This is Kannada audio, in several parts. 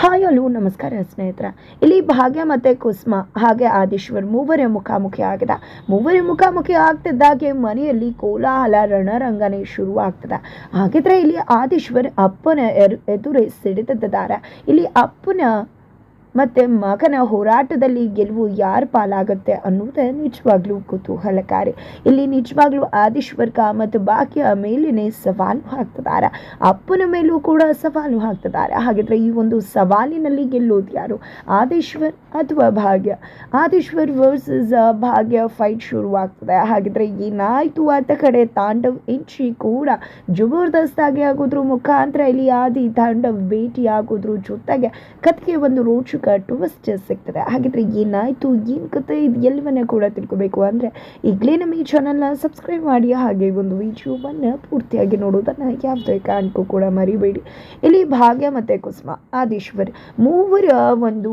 ಹಾಯ್ ಅಲೋ ನಮಸ್ಕಾರ ಸ್ನೇಹಿತರ. ಇಲ್ಲಿ ಭಾಗ್ಯ ಮತ್ತು ಕುಸ್ಮ, ಹಾಗೆ ಆದೀಶ್ವರ್ ಮೂವರೇ ಮುಖಾಮುಖಿ ಆಗಿದೆ. ಮೂವರೇ ಮುಖಾಮುಖಿ ಆಗ್ತಿದ್ದಾಗೆ ಮನೆಯಲ್ಲಿ ಕೋಲಾಹಲ, ರಣರಂಗನೆ ಶುರು ಆಗ್ತದೆ ಹಾಗಿದ್ರೆ ಇಲ್ಲಿ ಆದೀಶ್ವರ್ ಅಪ್ಪನ ಎದುರೇ ಸಿಡಿದಿದ್ದಾರೆ. ಇಲ್ಲಿ ಅಪ್ಪನ ಮತ್ತೆ ಮಗನ ಹೋರಾಟದಲ್ಲಿ ಗೆಲುವು ಯಾರ ಪಾಲಾಗುತ್ತೆ ಅನ್ನೋದೇ ನಿಜವಾಗ್ಲೂ ಕುತೂಹಲಕಾರಿ. ಇಲ್ಲಿ ನಿಜವಾಗ್ಲೂ ಆದಿಶ್ವರ್ ಮತ್ತು ಭಾಗ್ಯ ಮೇಲಿನೇ ಸವಾಲು ಹಾಕ್ತಿದ್ದಾರೆ ಅಪ್ಪನ ಮೇಲೂ ಕೂಡ ಸವಾಲು ಹಾಕ್ತಿದ್ದಾರೆ ಹಾಗಿದ್ರೆ ಈ ಒಂದು ಸವಾಲಿನಲ್ಲಿ ಗೆಲ್ಲೋದು ಯಾರು? ಆದೇಶ್ವರ್ ಅಥವಾ ಭಾಗ್ಯ? ಆದೇಶ್ವರ್ ವರ್ಸಸ್ ಭಾಗ್ಯ ಫೈಟ್ ಶುರುವಾಗ್ತದೆ. ಹಾಗಿದ್ರೆ ಏನಾಯಿತು ಅಂತ ಕಡೆ? ತಾಂಡವ್ ಇಂಚಿ ಕೂಡ ಜಬರ್ದಸ್ತಾಗಿ ಆಗೋದ್ರ ಮುಖಾಂತರ ಇಲ್ಲಿ ಆದಿ ತಾಂಡವ್ ಭೇಟಿ ಆಗೋದ್ರ ಜೊತೆಗೆ ಕಥೆಗೆ ಒಂದು ರೋಚಕ ಟ್ವಿಸ್ಟ್ ಸಿಗ್ತದೆ. ಹಾಗಿದ್ರೆ ಏನಾಯ್ತು? ಏನು ಕತೆ ಇದು? ಎಲ್ಲವನ್ನ ಕೂಡ ತಿಳ್ಕೊಬೇಕು. ಅಂದರೆ ಈಗಲೇ ನಮ್ಮ ಈ ಚಾನಲ್ನ ಸಬ್ಸ್ಕ್ರೈಬ್ ಮಾಡಿ, ಹಾಗೆ ಒಂದು ವಿಡಿಯೋವನ್ನು ಪೂರ್ತಿಯಾಗಿ ನೋಡೋದನ್ನು ಯಾವುದೇ ಕಾರಣಕ್ಕೂ ಕೂಡ ಮರಿಬೇಡಿ. ಇಲ್ಲಿ ಭಾಗ್ಯ ಮತ್ತು ಕುಸುಮ, ಆದೀಶ್ವರ್ ಮೂವರ ಒಂದು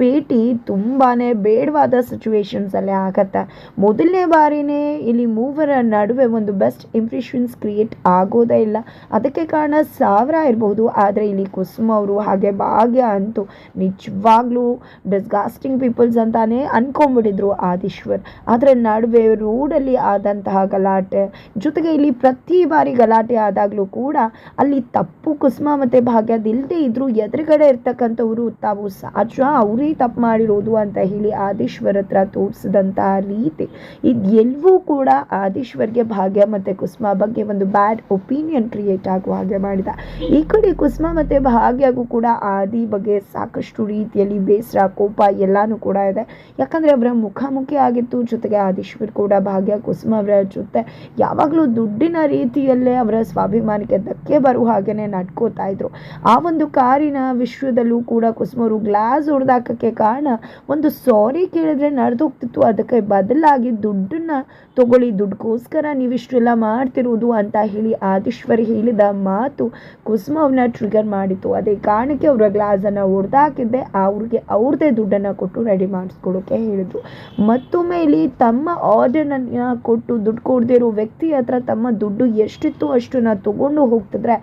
ಭೇಟಿ ತುಂಬಾ ಬೇಡವಾದ ಸಿಚುವೇಶನ್ಸಲ್ಲೇ ಆಗತ್ತೆ. ಮೊದಲನೇ ಬಾರಿನೇ ಇಲ್ಲಿ ಮೂವರ ನಡುವೆ ಒಂದು ಬೆಸ್ಟ್ ಇಂಪ್ರೆಷನ್ಸ್ ಕ್ರಿಯೇಟ್ ಆಗೋದೇ ಇಲ್ಲ. ಅದಕ್ಕೆ ಕಾರಣ ಸಾವಿರ ಇರ್ಬೋದು, ಆದರೆ ಇಲ್ಲಿ ಕುಸುಮ ಅವರು ಹಾಗೆ ಭಾಗ್ಯ ಅಂತೂ ನಿಜವಾಗ್ಲೂ ಡಿಸ್ಗಾಸ್ಟಿಂಗ್ ಪೀಪಲ್ಸ್ ಅಂತಾನೆ ಅನ್ಕೊಂಡ್ಬಿಟ್ಟಿದ್ರು ಆದೀಶ್ವರ್. ಆದರೆ ನಡುವೆ ರೋಡಲ್ಲಿ ಆದಂತಹ ಗಲಾಟೆ, ಜೊತೆಗೆ ಇಲ್ಲಿ ಪ್ರತಿ ಬಾರಿ ಗಲಾಟೆ ಆದಾಗಲೂ ಕೂಡ ಅಲ್ಲಿ ತಪ್ಪು ಕುಸುಮ ಮತ್ತು ಭಾಗ್ಯದಿಲ್ಲದೆ ಇದ್ದರೂ ಎದುರುಗಡೆ ಇರ್ತಕ್ಕಂಥವರು ತಾವು ಸಹಜ ಅವರೇ ತಪ್ಪು ಮಾಡಿರೋದು ಅಂತ ಹೇಳಿ ಆದೀಶ್ವರ ಹತ್ರ ತೋರಿಸಿದಂತಹ ರೀತಿ ಇದೆಲ್ಲವೂ ಕೂಡ ಆದೀಶ್ವರ್ಗೆ ಭಾಗ್ಯ ಮತ್ತು ಕುಸುಮ ಬಗ್ಗೆ ಒಂದು ಬ್ಯಾಡ್ ಒಪಿನಿಯನ್ ಕ್ರಿಯೇಟ್ ಆಗುವ ಹಾಗೆ ಮಾಡಿದ. ಈ ಕಡೆ ಕುಸುಮ ಮತ್ತು ಭಾಗ್ಯಗೂ ಕೂಡ ಆದಿ ಬಗ್ಗೆ ಸಾಕಷ್ಟು ರೀತಿಯಲ್ಲಿ ಬೇಸರ, ಕೋಪ ಎಲ್ಲನೂ ಕೂಡ ಇದೆ. ಯಾಕಂದರೆ ಅವರ ಮುಖಾಮುಖಿ ಆಗಿತ್ತು ಜೊತೆಗೆ ಆದೀಶ್ವರ್ ಕೂಡ ಭಾಗ್ಯ, ಕುಸುಮ ಅವರ ಜೊತೆ ಯಾವಾಗಲೂ ದುಡ್ಡಿನ ರೀತಿಯಲ್ಲೇ ಅವರ ಸ್ವಾಭಿಮಾನಕ್ಕೆ ಧಕ್ಕೆ ಬರುವ ಹಾಗೆಯೇ ನಡ್ಕೋತಾ ಇದ್ರು. ಆ ಒಂದು ಕಾರಿನ ವಿಶ್ವದಲ್ಲೂ ಕೂಡ ಕುಸ್ಮರು ಗ್ಲಾಸ್ ಗ್ಲಾಸ್ ಹೊಡೆದಾಕಕ್ಕೆ ಕಾರಣ? ಒಂದು ಸಾರಿ ಕೇಳಿದ್ರೆ ನಡೆದೋಗ್ತಿತ್ತು. ಅದಕ್ಕೆ ಬದಲಾಗಿ ದುಡ್ಡನ್ನ ತಗೊಳ್ಳಿ. ದುಡ್ಡುಗೋಸ್ಕರ ನೀವಿಷ್ಟೆಲ್ಲ ಮಾಡ್ತಿರೋದು ಅಂತ ಹೇಳಿ ಆದೀಶ್ವರಿ ಹೇಳಿದ ಮಾತು ಕುಸುಮ ಅವ್ರನ್ನ ಟ್ರಿಗರ್ ಮಾಡಿತ್ತು. ಅದೇ ಕಾರಣಕ್ಕೆ ಅವರ ಗ್ಲಾಸನ್ನು ಹೊಡೆದಾಕಿದ್ದೆ ಅವ್ರಿಗೆ ಅವ್ರದೇ ದುಡ್ಡನ್ನು ಕೊಟ್ಟು ರೆಡಿ ಮಾಡಿಸ್ಕೊಡೋಕ್ಕೆ ಹೇಳಿದ್ರು. ಮತ್ತೊಮ್ಮೆ ಇಲ್ಲಿ ತಮ್ಮ ಆರ್ಡರ್ನ ಕೊಟ್ಟು ದುಡ್ಡು ಕೊಡದಿರೋ ವ್ಯಕ್ತಿ ಹತ್ರ ತಮ್ಮ ದುಡ್ಡು ಎಷ್ಟಿತ್ತು ನಾ ತಗೊಂಡು ಹೋಗ್ತಿದ್ರೆ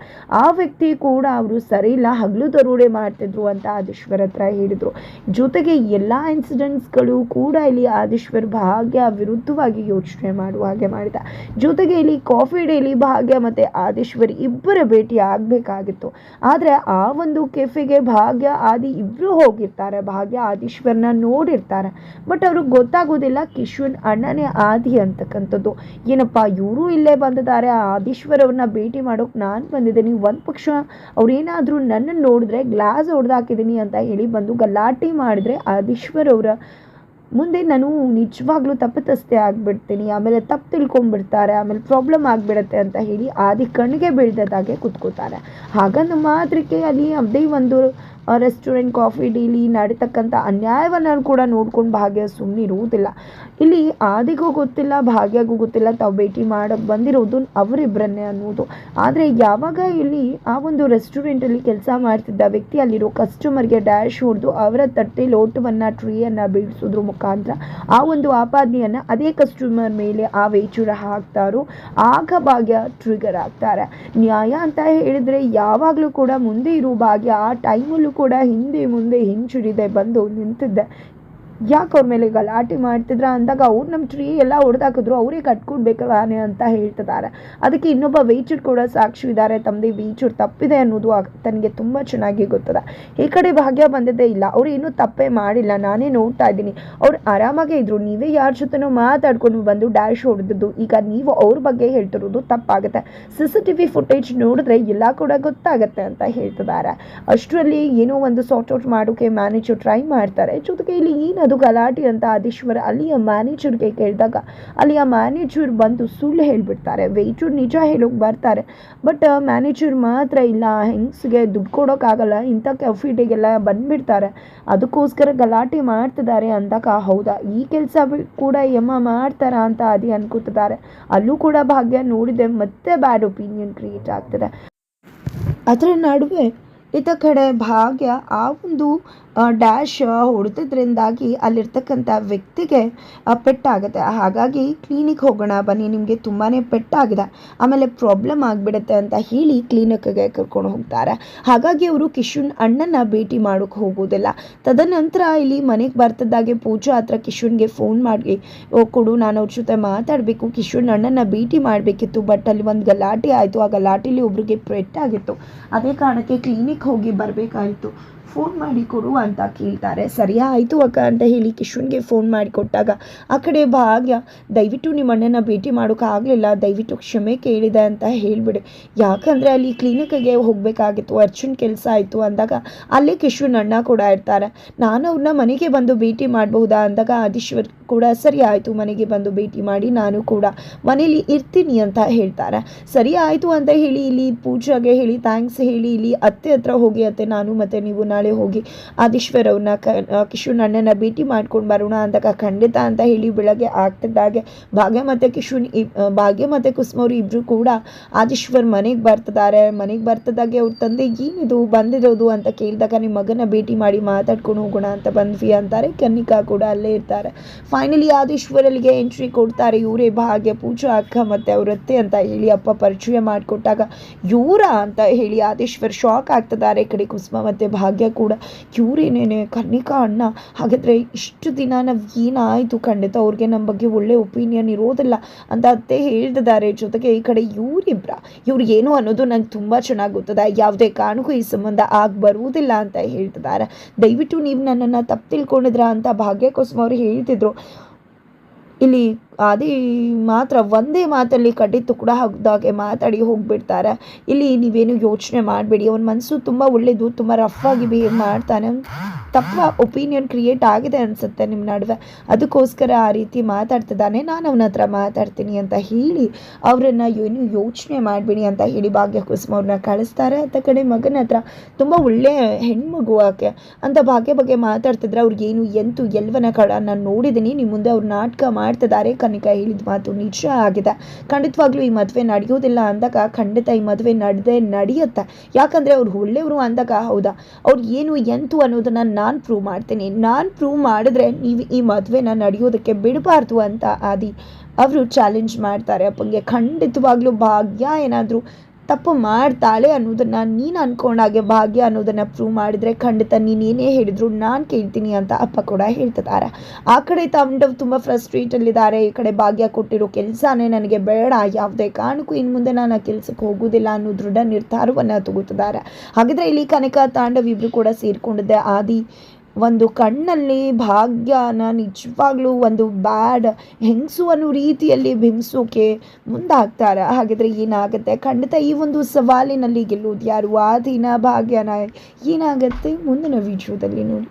ಆ ವ್ಯಕ್ತಿ ಕೂಡ ಅವರು ಸರಿ ಇಲ್ಲ, ಹಗಲು ದರೋಡೆ ಮಾಡ್ತಿದ್ರು ಅಂತ ಆದೀಶ್ವರ ಹತ್ರ ಹೇಳಿದ್ರು. ಜೊತೆಗೆ ಎಲ್ಲ ಇನ್ಸಿಡೆಂಟ್ಸ್ಗಳು ಕೂಡ ಇಲ್ಲಿ ಆದೇಶ್ವರ್ ಭಾಗ್ಯ ವಿರುದ್ಧವಾಗಿ ಯೋಚನೆ ಮಾಡುವ ಹಾಗೆ ಮಾಡಿದ. ಜೊತೆಗೆ ಇಲ್ಲಿ ಕಾಫಿ ಡೇಲಿ ಭಾಗ್ಯ ಮತ್ತು ಆದೇಶ್ವರ್ ಇಬ್ಬರ ಭೇಟಿ ಆಗಬೇಕಾಗಿತ್ತು. ಆದರೆ ಆ ಒಂದು ಕೆಫೆಗೆ ಭಾಗ್ಯ ಆದಿ ಇಬ್ಬರು ಹೋಗಿರ್ತಾರೆ, ಭಾಗ್ಯ ಆದೀಶ್ವರ್ನ ನೋಡಿರ್ತಾರೆ. ಬಟ್ ಅವ್ರಿಗೆ ಗೊತ್ತಾಗೋದಿಲ್ಲ ಕಿಶನ್ ಅಣ್ಣನೇ ಆದಿ ಅಂತಕ್ಕಂಥದ್ದು. ಏನಪ್ಪ, ಇವರು ಇಲ್ಲೇ ಬಂದಿದ್ದಾರೆ, ಆದೀಶ್ವರ್ ಅವ್ರನ್ನ ಭೇಟಿ ಮಾಡೋಕೆ ನಾನು ಬಂದಿದ್ದೀನಿ, ಒಂದು ಪಕ್ಷ ಅವ್ರೇನಾದರೂ ನನ್ನನ್ನು ನೋಡಿದ್ರೆ ಗ್ಲಾಸ್ ಹೊಡೆದಾಕಿದ್ದೀನಿ ಅಂತ ಹೇಳಿ ಬಂದು ಗಲಾಟೆ ಮಾಡಿದ್ರೆ ಆದೀಶ್ವರ್ ಅವರ ಮುಂದೆ ನಾನು ನಿಜವಾಗ್ಲೂ ತಪ್ಪಿತಸ್ಥೆ ಆಗಿಬಿಡ್ತೀನಿ, ಆಮೇಲೆ ತಪ್ಪು ತಿಳ್ಕೊಂಡ್ಬಿಡ್ತಾರೆ, ಆಮೇಲೆ ಪ್ರಾಬ್ಲಮ್ ಆಗಿಬಿಡತ್ತೆ ಅಂತ ಹೇಳಿ ಆದಿ ಕಣ್ಣಿಗೆ ಬೀಳ್ದದಾಗೆ ಕುತ್ಕೋತಾರೆ. ಹಾಗಂದು ಮಾತ್ರಕ್ಕೆ ಅಲ್ಲಿ ಅದೇ ಒಂದು ರೆಸ್ಟೋರೆಂಟ್ ಕಾಫಿ ಡೀಲಿ ನಡೀತಕ್ಕಂಥ ಅನ್ಯಾಯವನ್ನು ಕೂಡ ನೋಡ್ಕೊಂಡು ಭಾಗ್ಯ ಸುಮ್ಮನೆ ಇರುವುದಿಲ್ಲ. ಇಲ್ಲಿ ಆದಿಗೂ ಗೊತ್ತಿಲ್ಲ, ಭಾಗ್ಯಗೂ ಗೊತ್ತಿಲ್ಲ, ತಾವು ಭೇಟಿ ಮಾಡೋಕ್ಕೆ ಬಂದಿರೋದು ಅವರಿಬ್ಬರನ್ನೇ ಅನ್ನೋದು. ಆದರೆ ಯಾವಾಗ ಇಲ್ಲಿ ಆ ಒಂದು ರೆಸ್ಟೋರೆಂಟಲ್ಲಿ ಕೆಲಸ ಮಾಡ್ತಿದ್ದ ವ್ಯಕ್ತಿ ಅಲ್ಲಿರೋ ಕಸ್ಟಮರ್ಗೆ ಡ್ಯಾಶ್ ಹೊಡೆದು ಅವರ ತಟ್ಟೆ ಲೋಟವನ್ನು ಟ್ರೀಯನ್ನು ಬೀಳಿಸೋದ್ರ ಮುಖಾಂತರ ಆ ಒಂದು ಆಪಾದನೆಯನ್ನು ಅದೇ ಕಸ್ಟಮರ್ ಮೇಲೆ ಆ ವೇಚೂರ ಹಾಕ್ತಾರೋ, ಆಗ ಭಾಗ್ಯ ಟ್ರಿಗರ್ ಆಗ್ತಾರೆ. ನ್ಯಾಯ ಅಂತ ಹೇಳಿದರೆ ಯಾವಾಗಲೂ ಕೂಡ ಮುಂದೆ ಇರೋ ಭಾಗ್ಯ ಆ ಟೈಮಲ್ಲೂ ಕೂಡ ಹಿಂದೆ ಮುಂದೆ ಹಿಂಚುರಿದೆ ಬಂದು ನಿಂತಿದ್ದೆ. ಯಾಕೆ ಅವ್ರ ಮೇಲೆ ಗಲಾಟೆ ಮಾಡ್ತಿದ್ರ ಅಂದಾಗ ಅವ್ರು ನಮ್ಮ ಟ್ರೀ ಎಲ್ಲ ಹೊಡೆದಾಕಿದ್ರು ಅವರೇ ಕಟ್ಕೊಡ್ಬೇಕಾನೆ ಅಂತ ಹೇಳ್ತಿದ್ದಾರೆ ಅದಕ್ಕೆ ಇನ್ನೊಬ್ಬ ವೇಚರ್ ಕೂಡ ಸಾಕ್ಷಿ ಇದ್ದಾರೆ ತಮ್ಮದೇ ವೇಚರ್ ತಪ್ಪಿದೆ ಅನ್ನೋದು ತನಗೆ ತುಂಬ ಚೆನ್ನಾಗಿ ಗೊತ್ತದೆ. ಈ ಕಡೆ ಭಾಗ್ಯ ಬಂದಿದ್ದೇ ಇಲ್ಲ, ಅವ್ರು ಏನೂ ತಪ್ಪೇ ಮಾಡಿಲ್ಲ, ನಾನೇ ನೋಡ್ತಾ ಇದ್ದೀನಿ. ಅವ್ರು ಆರಾಮಾಗೇ ಇದ್ರು, ನೀವೇ ಯಾರ ಜೊತೆನೋ ಮಾತಾಡ್ಕೊಂಡು ಬಂದು ಡ್ಯಾಶ್ ಹೊಡೆದಿದ್ದು, ಈಗ ನೀವು ಅವ್ರ ಬಗ್ಗೆ ಹೇಳ್ತಿರೋದು ತಪ್ಪಾಗುತ್ತೆ. C C T V footage ನೋಡಿದ್ರೆ ಎಲ್ಲ ಕೂಡ ಗೊತ್ತಾಗತ್ತೆ ಅಂತ ಹೇಳ್ತಿದ್ದಾರೆ ಅಷ್ಟರಲ್ಲಿ ಏನೋ ಒಂದು ಸಾರ್ಟ್ ಔಟ್ ಮಾಡೋಕೆ ಮ್ಯಾನೇಜರ್ ಟ್ರೈ ಮಾಡ್ತಾರೆ, ಜೊತೆಗೆ ಇಲ್ಲಿ ಏನದು ಗಲಾಟೆ ಅಂತ ಆದೀಶ್ವರ ಅಲ್ಲಿಯ ಮ್ಯಾನೇಜರ್ಗೆ ಕೇಳಿದಾಗ, ಅಲ್ಲಿಯ ಮ್ಯಾನೇಜರ್ ಬಂದು ಸುಳ್ಳು ಹೇಳಿಬಿಡ್ತಾರೆ. ವೆಯ್ಟರ್ ನಿಜ ಹೇಳೋಕೆ ಬರ್ತಾರೆ. ಬಟ್ ಮ್ಯಾನೇಜರ್ ಮಾತ್ರ ಇಲ್ಲ, ಹೆಂಗ್ಸ್ಗೆ ದುಡ್ಡು ಕೊಡೋಕ್ಕಾಗಲ್ಲ ಇಂಥ ಕೆಫಿಟಿಗೆಲ್ಲ ಬಂದುಬಿಡ್ತಾರೆ. ಅದಕ್ಕೋಸ್ಕರ ಗಲಾಟೆ ಮಾಡ್ತಿದ್ದಾರೆ ಅಂದಾಗ, ಹೌದಾ, ಈ ಕೆಲಸ ಕೂಡ ಯಮ್ಮ ಮಾಡ್ತಾರ ಅಂತ ಅದಿ ಅನ್ಕೋತಿದ್ದಾರೆ. ಅಲ್ಲೂ ಕೂಡ ಭಾಗ್ಯ ನೋಡಿದೆ, ಮತ್ತೆ ಬ್ಯಾಡ್ ಒಪಿನಿಯನ್ ಕ್ರಿಯೇಟ್ ಆಗ್ತದೆ. ಅದರ ನಡುವೆ ಇತ್ತ ಕಡೆ ಭಾಗ್ಯ ಆ ಒಂದು ಡ್ಯಾಶ್ ಹೊಡೆದ್ರಿಂದಾಗಿ ಅಲ್ಲಿರ್ತಕ್ಕಂಥ ವ್ಯಕ್ತಿಗೆ ಪೆಟ್ಟಾಗುತ್ತೆ. ಹಾಗಾಗಿ ಕ್ಲಿನಿಕ್ ಹೋಗೋಣ ಬನ್ನಿ ನಿಮಗೆ ತುಂಬಾ ಪೆಟ್ಟಾಗಿದೆ. ಆಮೇಲೆ ಪ್ರಾಬ್ಲಮ್ ಆಗಿಬಿಡುತ್ತೆ ಅಂತ ಹೇಳಿ ಕ್ಲಿನಿಕ್ಗೆ ಕರ್ಕೊಂಡು ಹೋಗ್ತಾರೆ. ಹಾಗಾಗಿ ಅವರು ಕಿಶುನ್ ಅಣ್ಣನ ಭೇಟಿ ಮಾಡೋಕ್ಕೆ ಹೋಗೋದಿಲ್ಲ. ತದನಂತರ ಇಲ್ಲಿ ಮನೆಗೆ ಬರ್ತಿದ್ದಾಗೆ ಪೂಜಾ ಹತ್ರ ಕಿಶುನ್ಗೆ ಫೋನ್ ಮಾಡಿ "ಓ, ಕೊಡು ನಾನು ಅವ್ರ ಜೊತೆ ಮಾತಾಡಬೇಕು. ಕಿಶುನ್ ಅಣ್ಣನ ಭೇಟಿ ಮಾಡಬೇಕಿತ್ತು ಬಟ್ ಅಲ್ಲಿ ಒಂದು ಗಲಾಟೆ ಆಯಿತು. ಆ ಗಲಾಟೆಲಿ ಒಬ್ರಿಗೆ ಪೆಟ್ಟಾಗಿತ್ತು. ಅದೇ ಕಾರಣಕ್ಕೆ ಕ್ಲಿನಿಕ್ ಹೋಗಿ ಬರಬೇಕಾಯಿತು. ಫೋನ್ ಮಾಡಿ ಕೊಡು ಅಂತ ಕೇಳ್ತಾರೆ. ಸರಿಯಾ? ಆಯಿತು ಅಕ್ಕ ಅಂತ ಹೇಳಿ ಕಿಶುನ್ಗೆ ಫೋನ್ ಮಾಡಿ ಕೊಟ್ಟಾಗ, ಆ ಕಡೆ ಭಾಗ್ಯ ದಯವಿಟ್ಟು ನಿಮ್ಮ ಅಣ್ಣನ ಭೇಟಿ ಮಾಡೋಕ್ಕಾಗಲಿಲ್ಲ ದಯವಿಟ್ಟು ಕ್ಷಮೆ ಕೇಳಿದೆ ಅಂತ ಹೇಳಿಬಿಡು. ಯಾಕಂದರೆ ಅಲ್ಲಿ ಕ್ಲಿನಿಕ್ಗೆ ಹೋಗಬೇಕಾಗಿತ್ತು, ಅರ್ಜುನ್ ಕೆಲಸ ಆಯಿತು ಅಂದಾಗ ಅಲ್ಲೇ ಕಿಶುನ್ ಅಣ್ಣ ಕೂಡ ಇರ್ತಾರೆ. ನಾನು ಅವ್ರನ್ನ ಮನೆಗೆ ಬಂದು ಭೇಟಿ ಮಾಡಬಹುದಾ ಅಂದಾಗ ಆದೀಶ್ವರ್ ಕೂಡ, ಸರಿ ಆಯಿತು, ಮನೆಗೆ ಬಂದು ಭೇಟಿ ಮಾಡಿ ನಾನು ಕೂಡ ಮನೇಲಿ ಇರ್ತೀನಿ ಅಂತ ಹೇಳ್ತಾರೆ. ಸರಿ ಆಯಿತು ಅಂತ ಹೇಳಿ ಇಲ್ಲಿ ಪೂಜಾಗೆ ಹೇಳಿ ಥ್ಯಾಂಕ್ಸ್ ಹೇಳಿ ಇಲ್ಲಿ ಅತ್ತೆ ಹತ್ರ ಹೋಗಿ ಅತ್ತೆ, ನಾನು ಮತ್ತು ನೀವು ನಾಳೆ ಹೋಗಿ ಆದೀಶ್ವರ್ ಅವ್ರನ್ನ ಕಿಶುನ್ ಅಣ್ಣನ ಭೇಟಿ ಮಾಡ್ಕೊಂಡು ಬರೋಣ ಅಂತ ಖಂಡಿತ ಅಂತ ಹೇಳಿ ಬೆಳಗ್ಗೆ ಆಗ್ತಿದ್ದಾಗೆ ಭಾಗ್ಯ ಮತ್ತು ಕಿಶುನ್ ಇ ಭಾಗ್ಯ ಮತ್ತು ಕುಸುಮವ್ರು ಇಬ್ಬರು ಕೂಡ ಆದೀಶ್ವರ್ ಮನೆಗೆ ಬರ್ತಿದ್ದಾರೆ. ಮನೆಗೆ ಬರ್ತಿದ್ದಾಗೆ ಅವ್ರ ತಂದೆ ಏನಿದು, ಬಂದಿರೋದು ಅಂತ ಕೇಳಿದಾಗ ನಿಮ್ಮ ಮಗನ ಭೇಟಿ ಮಾಡಿ ಮಾತಾಡ್ಕೊಂಡು ಹೋಗೋಣ ಅಂತ ಬಂದ್ವಿ ಅಂತಾರೆ. ಕನ್ನಿಕಾ ಕೂಡ ಅಲ್ಲೇ ಇರ್ತಾರೆ. ಫೈನಲಿ ಆದೀಶ್ವರಲ್ಲಿಗೆ ಎಂಟ್ರಿ ಕೊಡ್ತಾರೆ ಇವರೇ ಭಾಗ್ಯ, ಪೂಜಾ ಅಕ್ಕ ಮತ್ತು ಅವ್ರತ್ತೆ ಅಂತ ಹೇಳಿ ಅಪ್ಪ ಪರಿಚಯ ಮಾಡಿಕೊಟ್ಟಾಗ, ಇವರ? ಅಂತ ಹೇಳಿ ಆದೀಶ್ವರ್ ಶಾಕ್ ಆಗ್ತಿದ್ದಾರೆ. ಕಡೆ ಕುಸುಮ ಮತ್ತು ಭಾಗ್ಯ ಕೂಡ ಇವರೇನೇನೆ ಕನ್ನಿಕಾ ಅಣ್ಣ, ಹಾಗಾದರೆ ಇಷ್ಟು ದಿನ ನಾವು ಏನಾಯಿತು ಖಂಡಿತ ಅವ್ರಿಗೆ ನಮ್ಮ ಬಗ್ಗೆ ಒಳ್ಳೆ ಒಪಿನಿಯನ್ ಇರೋದಿಲ್ಲ ಅಂತ ಅತ್ತೆ ಹೇಳ್ತಿದ್ದಾರೆ. ಜೊತೆಗೆ ಈ ಕಡೆ ಇವರಿಬ್ರ, ಇವ್ರು ಏನು ಅನ್ನೋದು ನಂಗೆ ತುಂಬ ಚೆನ್ನಾಗಿ ಗೊತ್ತದ. ಯಾವುದೇ ಕಾರಣಕ್ಕೂ ಈ ಸಂಬಂಧ ಆಗಿ ಬರುವುದಿಲ್ಲ ಅಂತ ಹೇಳ್ತಿದ್ದಾರೆ. ದಯವಿಟ್ಟು ನೀವು ನನ್ನನ್ನು ತಪ್ಪು ತಿಳ್ಕೊಂಡಿದ್ರ ಅಂತ ಭಾಗ್ಯಕೋಸ್ಮ ಅವ್ರು ಹೇಳ್ತಿದ್ರು. ಇಲ್ಲಿ ಅದೇ ಮಾತ್ರ ಒಂದೇ ಮಾತಲ್ಲಿ ಕಡ್ಡಿ ತುಕಡ ಹಾಕಿದಾಗೆ ಮಾತಾಡಿ ಹೋಗ್ಬಿಡ್ತಾರೆ. ಇಲ್ಲಿ ನೀವೇನು ಯೋಚನೆ ಮಾಡಬೇಡಿ. ಅವನ ಮನಸ್ಸು ತುಂಬ ಒಳ್ಳೆಯದು ತುಂಬ ರಫ್ ಆಗಿ ಬಿಹೇವ್ ಮಾಡ್ತಾನೆ. ತಪ್ಪ ಒಪಿನಿಯನ್ ಕ್ರಿಯೇಟ್ ಆಗಿದೆ ಅನಿಸುತ್ತೆ ನಿಮ್ಮ ನಡುವೆ. ಅದಕ್ಕೋಸ್ಕರ ಆ ರೀತಿ ಮಾತಾಡ್ತಿದ್ದಾನೆ. ನಾನು ಅವನ ಹತ್ರ ಮಾತಾಡ್ತೀನಿ ಅಂತ ಹೇಳಿ ಅವರನ್ನು ಏನು ಯೋಚನೆ ಮಾಡಬೇಡಿ ಅಂತ ಹೇಳಿ ಭಾಗ್ಯ ಕುಸುಮ ಅವ್ರನ್ನ ಕಳಿಸ್ತಾರೆ. ಅಂತ ಕಡೆ ಮಗನ ಹತ್ರ ತುಂಬ ಒಳ್ಳೆ ಹೆಣ್ಮಗು ಆಕೆ. ಅಂತ ಭಾಗ್ಯ ಬಗ್ಗೆ ಮಾತಾಡ್ತಿದ್ರೆ ಅವ್ರಿಗೇನು ಎಂತು ಎಲ್ವನ ಕಡ ನಾನು ನೋಡಿದ್ದೀನಿ. ನಿಮ್ಮ ಮುಂದೆ ಅವ್ರು ನಾಟಕ ಮಾಡ್ತಿದ್ದಾರೆ. ಕನಿಕಾ ಹೇಳಿದ ಮಾತು ನಿಜ ಆಗಿದೆ. ಖಂಡಿತವಾಗ್ಲೂ ಈ ಮದುವೆ ನಡೆಯೋದಿಲ್ಲ ಅಂದಾಗ ಖಂಡಿತ ಈ ಮದುವೆ ನಡೆದೇ ನಡೆಯುತ್ತೆ. ಯಾಕಂದರೆ ಅವ್ರು ಒಳ್ಳೆಯವರು ಅಂದಾಗ ಹೌದಾ? ಅವ್ರು ಏನು ಎಂತು ಅನ್ನೋದನ್ನು ನಾನು ಪ್ರೂವ್ ಮಾಡ್ತೀನಿ. ನಾನು ಪ್ರೂವ್ ಮಾಡಿದ್ರೆ ನೀವು ಈ ಮದುವೆನ ನಡೆಯೋದಕ್ಕೆ ಬಿಡಬಾರ್ದು ಅಂತ ಆದಿ ಅವರು ಚಾಲೆಂಜ್ ಮಾಡ್ತಾರೆ. ಅಪ್ಪಂಗೆ ಖಂಡಿತವಾಗ್ಲೂ ಭಾಗ್ಯ ಏನಾದರೂ ತಪ್ಪು ಮಾಡ್ತಾಳೆ ಅನ್ನೋದನ್ನು ನೀನು ಅನ್ಕೊಂಡಾಗೆ ಭಾಗ್ಯ ಅನ್ನೋದನ್ನು ಪ್ರೂವ್ ಮಾಡಿದರೆ ಖಂಡಿತ ನೀನೇನೇ ಹೇಳಿದ್ರು ನಾನು ಕೇಳ್ತೀನಿ ಅಂತ ಅಪ್ಪ ಕೂಡ ಹೇಳ್ತಿದ್ದಾರೆ ಆ ಕಡೆ ತಾಂಡವ್ ತುಂಬ ಫ್ರಸ್ಟ್ರೇಟಲ್ಲಿದ್ದಾರೆ ಈ ಕಡೆ ಭಾಗ್ಯ ಕೊಟ್ಟಿರೋ ಕೆಲಸನೇ ನನಗೆ ಬೇಡ. ಯಾವುದೇ ಕಾರಣಕ್ಕೂ ಇನ್ನು ಮುಂದೆ ನಾನು ಆ ಕೆಲಸಕ್ಕೆ ಹೋಗೋದಿಲ್ಲ ಅನ್ನೋ ದೃಢ ನಿರ್ಧಾರವನ್ನು ತಗೋತಿದ್ದಾರೆ. ಹಾಗಿದ್ರೆ ಇಲ್ಲಿ ಕನಕ, ತಾಂಡವ್ ಇಬ್ಬರು ಕೂಡ ಸೇರಿಕೊಂಡಿದ್ದೆ. ಆದಿ ಒಂದು ಕಣ್ಣಲ್ಲಿ ಭಾಗ್ಯನ ನಿಜವಾಗ್ಲೂ ಒಂದು ಬ್ಯಾಡ್ ಹೆಂಗಸು ಅನ್ನೋ ರೀತಿಯಲ್ಲಿ ಬಿಂಬಿಸೋಕೆ ಮುಂದಾಗ್ತಾರೆ. ಹಾಗಿದ್ರೆ ಏನಾಗುತ್ತೆ? ಖಂಡಿತ ಈ ಒಂದು ಸವಾಲಿನಲ್ಲಿ ಗೆಲ್ಲೋದು ಯಾರು? ಆದಿನ ಭಾಗ್ಯನ ಏನಾಗುತ್ತೆ? ಮುಂದಿನ ವಿಡಿಯೋದಲ್ಲಿ ನೋಡಿ.